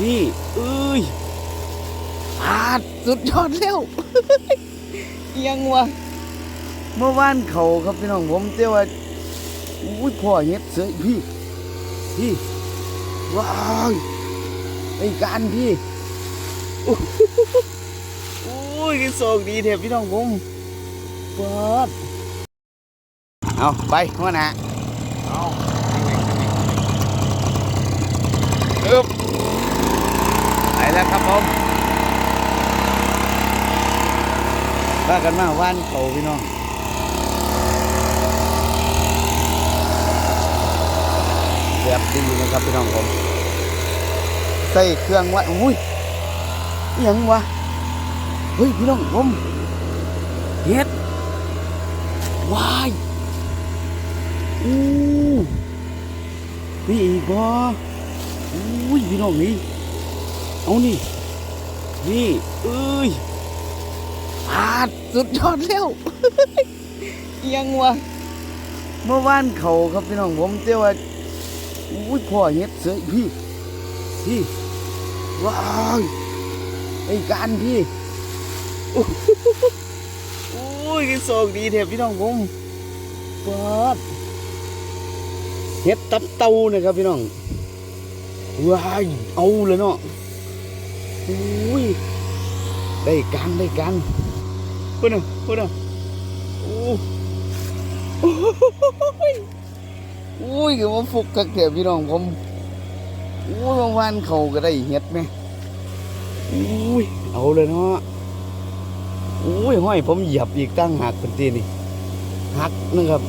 นี่เอ้ยอาดสุดยอดแล้วยังวะเมื่อวานเขาครับพี่น้องผมเจ้าว่าอุ้ยพ่อเฮ็ดเสยพี่พี่ว้าวไอ้การพี่โอ้โหโอ้ยคือโชคดีแท้พี่น้องผมเปิดเอาไปหัวหน้าเอาอึ๊บไป แล้วครับผมว่ากันมาว่านเขาพี่น้องเสียบดีนะครับพี่น้องผมใส่เครื่องวัดอุ้ยยังวะเฮ้ยพี่น้องผมเฮ็ดวายอู้นี่อีกบ่อุ้ยพี่น้องนี่ เอานี่ นี่เอ้ยอาดสุดยอดแล้วยังวะเมื่อวานเขาครับพี่น้องผมเจ้าว่าอุ้ยพ่อเฮ็ดเสยพี่พี่ว้าวไอ้การพี่โอ้โหโอ้ยคือโชคดีแท้พี่น้องผมเปิดเฮ็ดตับเต้านะครับพี่น้องว้ายเอาเลยเนาะ อุ้ยได้การได้การพูดนะพูดนะโอ้โอ้ยอุ้ยคือว่าฟุกกักเถียพี่น้องผมอุ้ยบางวันเขาก็ได้เห็ดไหมอุ้ยเอาเลยเนาะอุ้ยห้อยผมเหยียบอีกตั้งหักเป็นตีนี่หักนะครับ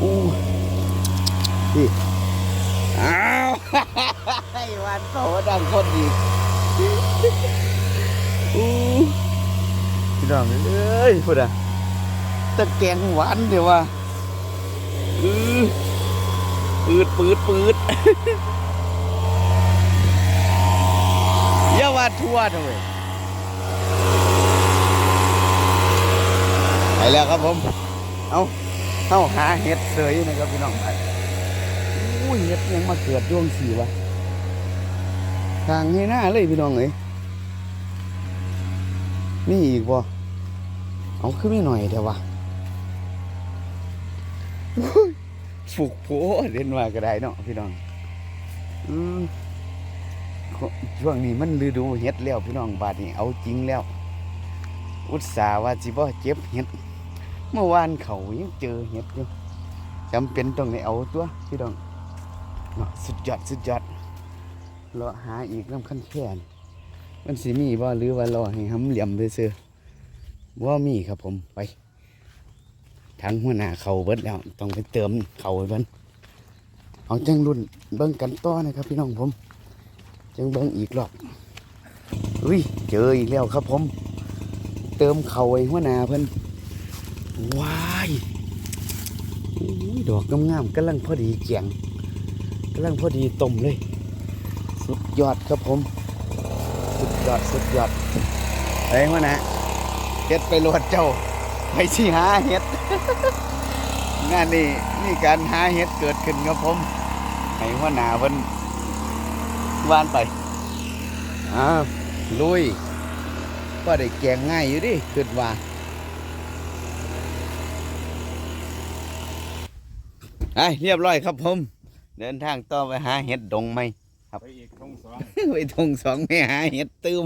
อู้พี่อ้าวไอ้วันเขาดังคนดี อู้พี่น้องเอ้ยพูดอะตะแกงหวานเดี๋ยวว่าอือปืดปืดปืดอย่าว่าทั่วเถอะเว้ยไปแล้วครับผม เอาเอาหาเห็ดเสยนะครับพี่น้องไปอุ้เห็ดยังมาเกิดดวงสีวะ ทางให้หน้าเลยพี่น้องเอ้ยนี่อีกบ่เอาขึ้นไม่หน่อยเดี๋ยววะอุ้ยฝูกโผเด่นว่าก็ได้เนาะพี่น้องอืมช่วงนี้มันฤดูเห็ดแล้วพี่น้องบาดนี้เอาจริงแล้ว อุตส่าห์ว่าสิบ่เจ็บเห็ดเมื่อวานเขายังเจอเห็ดอยู่จำเป็นต้องได้เอาตัวพี่น้องเนาะสุดยอดสุดยอด รอหาอีกน้ำขั้นแค่นมันสิมีบ่หรือว่ารอให้หำเหลี่ยมซื่อว่ามีครับผมไปทางหัวหน้าเขาเบิดแล้วต้องไปเติมเขาเพิ่นเอาจังรุ่นเบิ่งกันต่อนะครับ พี่น้องผมจังเบิ่งอีกรอบอุ้ยเจออีกแล้วครับผม เติมเขาไอ้หัวหน้าเพิ่นว้ายอุ้ยดอกงามๆกำลังพอดีเกียงกำลังพอดีต้มเลย สุดยอดครับผม สุดยอดสุดยอดเฮ้ยมานะเฮ็ดไปโหลดเจ้า ไปสิหาเห็ดงานนี้มีการหาเห็ดเกิดขึ้นครับผมให้หัวหน้าเพิ่นวานไปอ้าวลุยก็ได้แกงง่ายอยู่ดิคิดว่าไอ้เรียบร้อยครับผม เดินทางต่อไปหาเห็ดดงไหม ไปอีกทงสอง ไปทงสองไม่หาเห็ดตืม